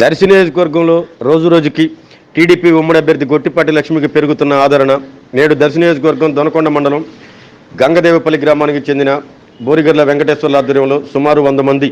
దర్శి నియోజకవర్గంలో రోజు రోజుకి టీడీపీ ఉమ్మడి అభ్యర్థి గొట్టిపాటి లక్ష్మికి పెరుగుతున్న ఆదరణ నేడు దర్శి నియోజకవర్గం దొనకొండ మండలం గంగదేవపల్లి గ్రామానికి చెందిన బోరిగర్ల వెంకటేశ్వర్ల ఆధ్వర్యంలో సుమారు వంద మంది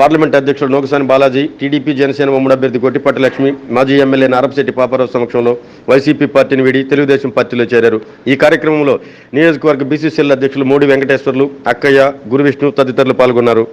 పార్లమెంట్ అధ్యక్షుడు నోకసాని బాలాజీ టీడీపీ జనసేన ఉమ్మడి అభ్యర్థి గొట్టిపాటి లక్ష్మి మాజీ ఎమ్మెల్యే నారపశెట్టి పాపారావు సమక్షంలో వైసీపీ పార్టీని వీడి తెలుగుదేశం పార్టీలో చేరారు. ఈ కార్యక్రమంలో నియోజకవర్గ బీసీసీఎల్ అధ్యక్షులు మోడి వెంకటేశ్వర్లు అక్కయ్య గురువిష్ణు తదితరులు పాల్గొన్నారు.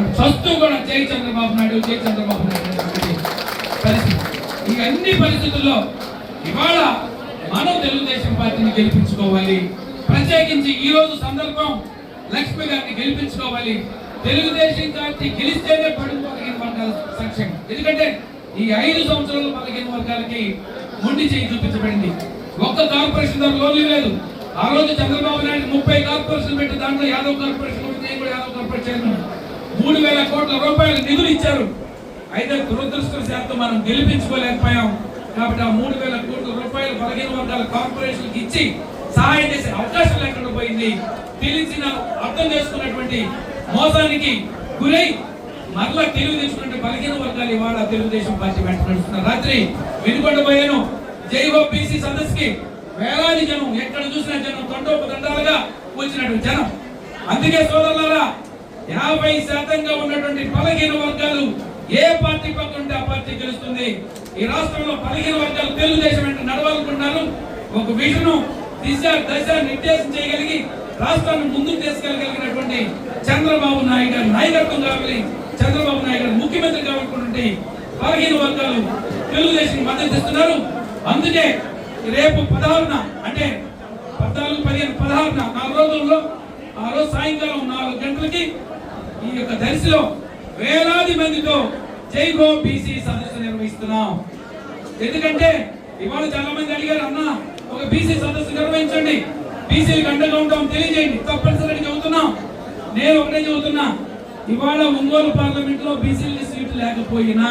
మరి చస్తూ కూడా జై చంద్రబాబు నాయుడు జై చంద్రబాబు నాయుడు పరిస్థితి. ఈ అన్ని పరిస్థితుల్లో ఇవాళ మనం తెలుగుదేశం పార్టీని గెలిపించుకోవాలి. ప్రత్యేకించి ఈ రోజు సందర్భం లక్ష్మి గారిని గెలిపించుకోవాలి. తెలుగుదేశం పార్టీ గెలిస్తేనే పడుగు పదిహేను వర్గాల సంక్షేమం. ఎందుకంటే ఈ ఐదు సంవత్సరాలు పదిహేను వర్గాలకి మొండి చేయి చూపించబడింది. ఒక్క కార్పొరేషన్ దాని లోన్లు లేదు. ఆ రోజు చంద్రబాబు నాయుడు ముప్పై కార్పొరేషన్ పెట్టి దాంట్లో యాదవ్ కార్పొరేషన్ నేను కూడా యాదవ్ కార్పొరేషన్ మూడు వేల కోట్ల రూపాయలు నిధులు ఇచ్చారు. అయితే దురదృష్టవశాత్తు మనం గెలిపించుకోలేకపోయాం కాబట్టి ఆ మూడు వేల కోట్ల రూపాయలు బలహీన వర్గాల కార్పొరేషన్కి ఇచ్చి సహాయం చేసే అవకాశం లేకుండా పోయింది. తెలిసిన అర్థం చేసుకున్నటువంటి మోసానికి గురై మరలా తెలుగు తెచ్చుకుంటే బలహీన వర్గాలు ఇవాళ తెలుగుదేశం పార్టీ వెంట నడుస్తున్నారు. రాత్రి వినుకొండ పోయాను జై బీసీ సదస్సుకి వేలాది జనం ఎక్కడ చూసిన జనం తండోపు దండాలుగా వచ్చినటువంటి జనం. అందుకే సోదరులారా యాభై శాతంగా ఉన్నటువంటి బలహీన వర్గాలు ఏ పార్టీ పక్క ఉంటే ఆ పార్టీ గెలుస్తుంది? ఈ రాష్ట్రంలో బలహీన వర్గాలు తెలుగుదేశం వెంట నడవాలనుకుంటున్నారు. ఒక విజన్ దిశ దశ నిర్దేశం చేయగలిగి రాష్ట్రాన్ని ముందుకు తీసుకెళ్ళగలిగినటువంటి చంద్రబాబు నాయుడు గారి నాయకత్వం కావాలి. చంద్రబాబు నాయుడు గారు ముఖ్యమంత్రి కావాలనుకున్నటువంటి బలహీన వర్గాలు తెలుగుదేశం మద్దతు ఇస్తున్నారు. అందుకే రేపు పదహారున అంటే పద్నాలుగు పదిహేను పదహారున నాలుగు రోజుల్లో ఆ రోజు సాయంకాలం నాలుగు గంటలకి ఈ యొక్క దర్శిలో వేలాది మందితో జై గో బీసీ సదస్సు నిర్వహిస్తున్నాం. ఎందుకంటే ఇవాళ చాలా మంది అడిగారు అన్న ఒక బీసీ సదస్సు నిర్వహించండి. బీసీలకు అండగా ఉంటాం తెలియజేయండి. తప్పనిసరిగా చెబుతున్నాం నేను ఒకటే చెబుతున్నా ఇవాళ ఒంగోలు పార్లమెంట్లో బీసీలు సీట్లు లేకపోయినా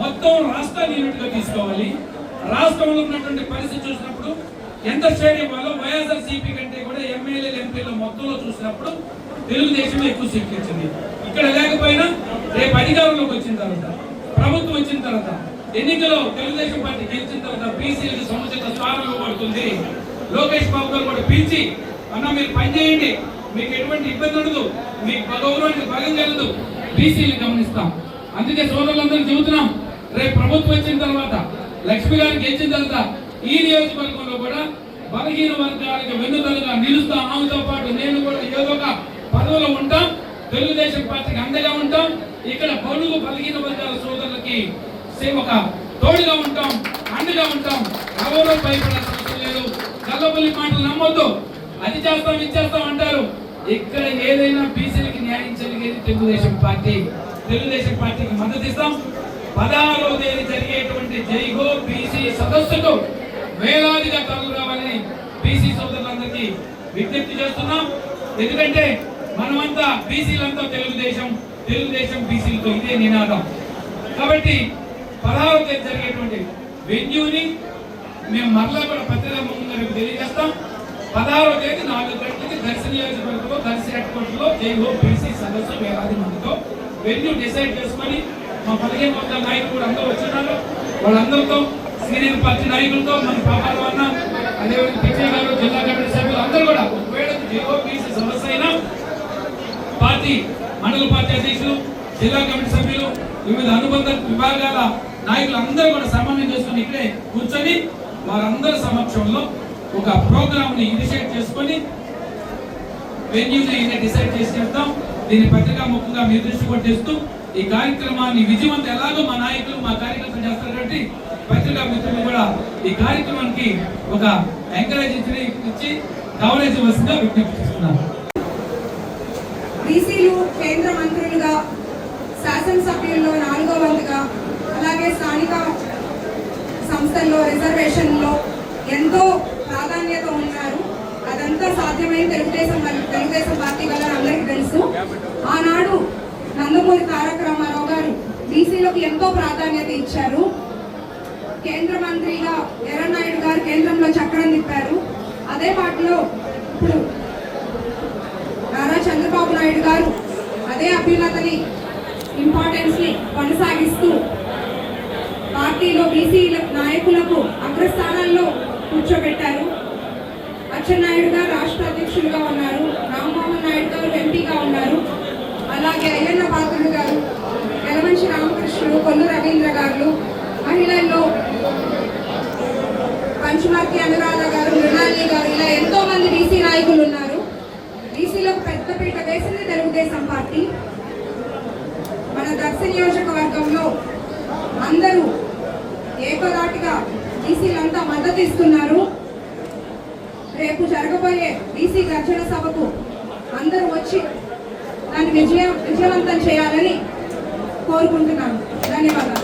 మొత్తం రాష్ట్రాన్ని యూనిట్గా తీసుకోవాలి. రాష్ట్రంలో ఉన్నటువంటి పరిస్థితి చూసినప్పుడు ఎంత షేర్ ఇవ్వాలో వైఎస్ఆర్ సిపి కంటే కూడా ఎమ్మెల్యేలు ఎంపీల మొత్తంలో చూసినప్పుడు తెలుగుదేశమే ఎక్కువ సీట్లు ఇచ్చింది ఇక్కడ లేకపోయినా రేపు అధికారంలోకి వచ్చిన తర్వాత ప్రభుత్వం వచ్చిన తర్వాత ఎన్నికలో తెలుగుదేశం పార్టీ గెలిచిన తర్వాత బీసీలకు సముచిత స్థానం ఇవ్వబడుతుంది. లోకేష్ బాబు గారు కూడా పిలిచి అన్న మీరు పనిచేయండి మీకు ఎటువంటి ఇబ్బంది ఉండదు. మీకు గౌరవానికి భయం కలదు బీసీలు గమనిస్తాం. అందుకే సోదరులందరూ చెబుతున్నాం రేపు ప్రభుత్వం వచ్చిన తర్వాత లక్ష్మి గారు గెలిచిన తర్వాత ఈ నియోజకవర్గంలో కూడా బలహీన వర్గాలకు వెన్నుదలుగా నిలుస్తాం. ఆమెతో పాటు నేను పదవిలో ఉంటాం. తెలుగుదేశం పార్టీకి అండగా ఉంటాం. ఇక్కడ బడుగు బలహీన వర్గాల సోదరులకి ఒక తోడుగా ఉంటాం అండగా ఉంటాం. ఎవరో భయపడాల్సిన అవసరం లేదు. కల్లబల్లి మాటలు నమ్మొద్దు. అది చేస్తాం ఇది చేస్తాం అంటారు. ఇక్కడ ఏదైనా బీసీలకి న్యాయం జరిగేది తెలుగుదేశం పార్టీ. తెలుగుదేశం పార్టీకి మద్దతు ఇస్తాం. పదహారవ తేదీ జరిగేటువంటి జైగో బీసీ సదస్సుకు వేలాదిగా తరలు రావాలని బీసీ సోదరులందరికీ విజ్ఞప్తి చేస్తున్నాం. ఎందుకంటే మనమంతా బీసీలంతా తెలుగుదేశం తెలుగుదేశం బీసీలతో ఇదే నినాదం. కాబట్టి పదహారవ తేదీ జరిగేటువంటి వెన్యూని మేము మరలా కూడా పత్రికా ముఖంగా తెలియజేస్తాం. పదహారవ తేదీ నాలుగు గంటలకి దర్శన నియోజకవర్గంలో దర్శి హెడ్ క్వార్టర్లో జై బీసీ సదస్సు వేలాది మందితో. వెన్యూ డిసైడ్ చేసుకొని మా పదిహేను వందల నాయకులు కూడా అందరూ వచ్చినారు వాళ్ళందరితో సీనియర్ పార్టీ నాయకులతో మన పాపాల అన్న అదేవిధంగా పిచ్చయ్య గారు జిల్లా కమిటీ సభ్యులు అందరూ కూడా ఒకవేళ జైహో బీసీ సమస్య అయినా పార్టీ మండల పార్టీ అధ్యక్షులు జిల్లా కమిటీ సభ్యులు వివిధ అనుబంధ విభాగాల నాయకులు అందరూ కూడా సమన్వయం చేసుకుని ఇక్కడే కూర్చొని వారందరి సమక్షంలో ఒక ప్రోగ్రామ్ని ఇనిషియేట్ చేసుకొని వెన్యూని డిసైడ్ చేసి చెప్తాం. దీన్ని పత్రికా ముఖంగా మీ దృష్టి కొట్టేస్తూ ఈ కార్యక్రమాన్ని విజయవంతం ఎలాగో మా నాయకులు మా కార్యకర్తలు చేస్తారు కాబట్టి పత్రికా మిత్రులు కూడా ఈ కార్యక్రమానికి ఒక ఎంకరేజ్ ఇచ్చి కవరేజ్ వస్తుందిగా విజ్ఞప్తి చేస్తున్నారు బీసీలు కేంద్ర మంత్రులుగా శాసనసభ్యుల్లో నాలుగో వంతుగా అలాగే స్థానిక సంస్థల్లో రిజర్వేషన్లో ఎంతో ప్రాధాన్యత ఉన్నారు. అదంతా సాధ్యమైన తెలుగుదేశం తెలుగుదేశం పార్టీ వల్ల అందరికీ తెలుసు. ఆనాడు నందమూరి తారక రామారావు గారు బీసీలకు ఎంతో ప్రాధాన్యత ఇచ్చారు. కేంద్ర మంత్రిగా ఎర్రనాయుడు గారు కేంద్రంలో చక్రం తిప్పారు. అదే వాటిలో ఇప్పుడు నారా చంద్రబాబు నాయుడు గారు అదే అభ్యున్నతని ఇంపార్టెన్స్ని కొనసాగిస్తూ పార్టీలో బీసీ నాయకులకు అగ్రస్థానాల్లో కూర్చోబెట్టారు. అచ్చెన్నాయుడు గారు రాష్ట్ర అధ్యక్షులుగా ఉన్నారు. రామ్మోహన్ నాయుడు గారు ఎంపీగా ఉన్నారు. అలాగే అయ్యన్న పాత్రుడు గారు యలమంచి రామకృష్ణుడు కొల్లు రవీంద్ర గారు మహిళల్లో పంచమర్తి అనురాధ గారు మృణాలి గారు ఇలా ఎంతో మంది బీసీ నాయకులు ఉన్నారు. బీసీలకు పెద్దపీట వేసింది తెలుగుదేశం పార్టీ. మన దర్శ నియోజకవర్గంలో అందరూ ఏకదాటిగా బీసీలంతా మద్దతు ఇస్తున్నారు. రేపు జరగబోయే బీసీ గర్జన సభకు అందరూ వచ్చి దాన్ని విజయ విజయవంతం చేయాలని కోరుకుంటున్నాను. ధన్యవాదాలు.